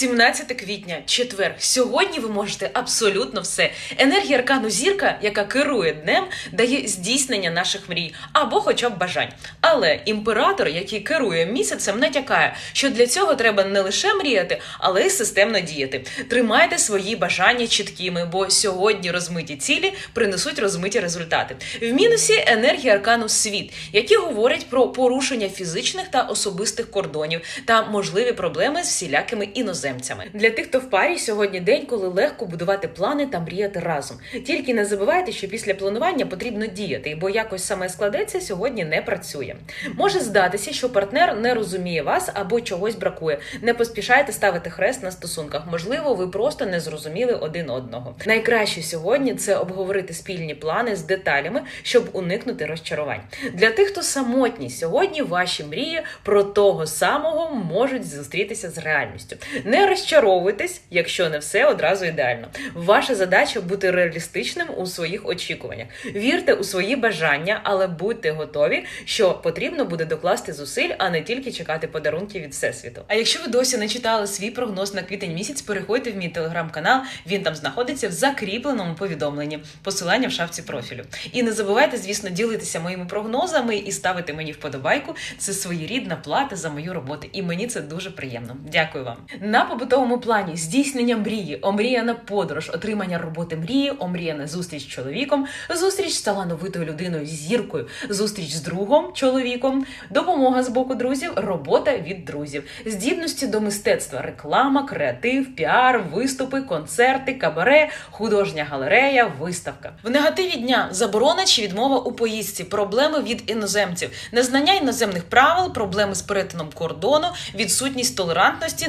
17 квітня, четвер. Сьогодні ви можете абсолютно все. Енергія аркану зірка, яка керує днем, дає здійснення наших мрій або хоча б бажань. Але імператор, який керує місяцем, натякає, що для цього треба не лише мріяти, але й системно діяти. Тримайте свої бажання чіткими, бо сьогодні розмиті цілі принесуть розмиті результати. В мінусі енергія аркану світ, які говорять про порушення фізичних та особистих кордонів та можливі проблеми з всілякими іноземцями. Для тих, хто в парі, сьогодні день, коли легко будувати плани та мріяти разом. Тільки не забувайте, що після планування потрібно діяти, бо якось саме складеться сьогодні не працює. Може здатися, що партнер не розуміє вас або чогось бракує. Не поспішайте ставити хрест на стосунках. Можливо, ви просто не зрозуміли один одного. Найкраще сьогодні це обговорити спільні плани з деталями, щоб уникнути розчарувань. Для тих, хто самотній, сьогодні ваші мрії про того самого можуть зустрітися з реальністю. Не розчаровуйтесь, якщо не все одразу ідеально. Ваша задача бути реалістичним у своїх очікуваннях. Вірте у свої бажання, але будьте готові, що потрібно буде докласти зусиль, а не тільки чекати подарунки від всесвіту. А якщо ви досі не читали свій прогноз на квітень місяць, переходьте в мій телеграм-канал. Він там знаходиться в закріпленому повідомленні. Посилання в шапці профілю. І не забувайте, звісно, ділитися моїми прогнозами і ставити мені вподобайку. Це своєрідна плата за мою роботу, і мені це дуже приємно. Дякую вам. На побутовому плані здійснення мрії, омріяна подорож, отримання роботи мрії, омріяна зустріч з чоловіком, зустріч з талановитою людиною з зіркою, зустріч з другом чоловіком, допомога з боку друзів, робота від друзів, здібності до мистецтва, реклама, креатив, піар, виступи, концерти, кабаре, художня галерея, виставка. В негативі дня заборона чи відмова у поїздці, проблеми від іноземців, незнання іноземних правил, проблеми з перетином кордону, відсутність толерантності,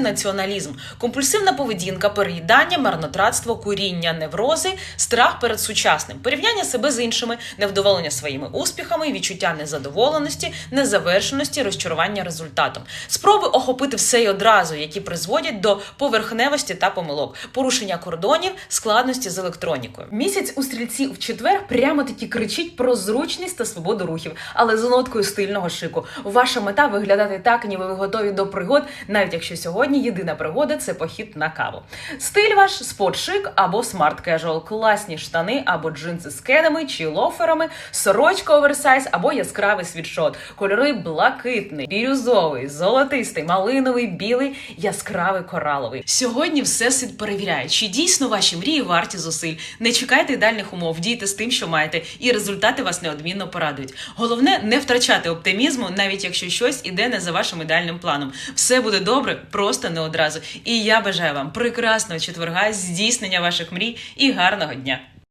націоналізм, компульсивна поведінка, переїдання, марнотратство, куріння, неврози, страх перед сучасним, порівняння себе з іншими, невдоволення своїми успіхами, відчуття незадоволеності, незавершеності, розчарування результатом, спроби охопити все й одразу, які призводять до поверхневості та помилок, порушення кордонів, складності з електронікою. Місяць у стрільці в четвер прямо таки кричить про зручність та свободу рухів, але з ноткою стильного шику. Ваша мета виглядати так, ніби ви готові до пригод, навіть якщо сьогодні єдина пригода це похід на каву. Стиль ваш спортшик або смарт кежуал, класні штани або джинси з кедами чи лоферами, сорочка оверсайз або яскравий світшот. Кольори блакитний, бірюзовий, золотистий, малиновий, білий, яскравий кораловий. Сьогодні все світ перевіряє, чи дійсно ваші мрії варті зусиль. Не чекайте ідеальних умов, дійте з тим, що маєте, і результати вас неодмінно порадують. Головне не втрачати оптимізму, навіть якщо щось іде не за вашим ідеальним планом. Все буде добре, просто не одразу. І я бажаю вам прекрасного четверга, здійснення ваших мрій і гарного дня.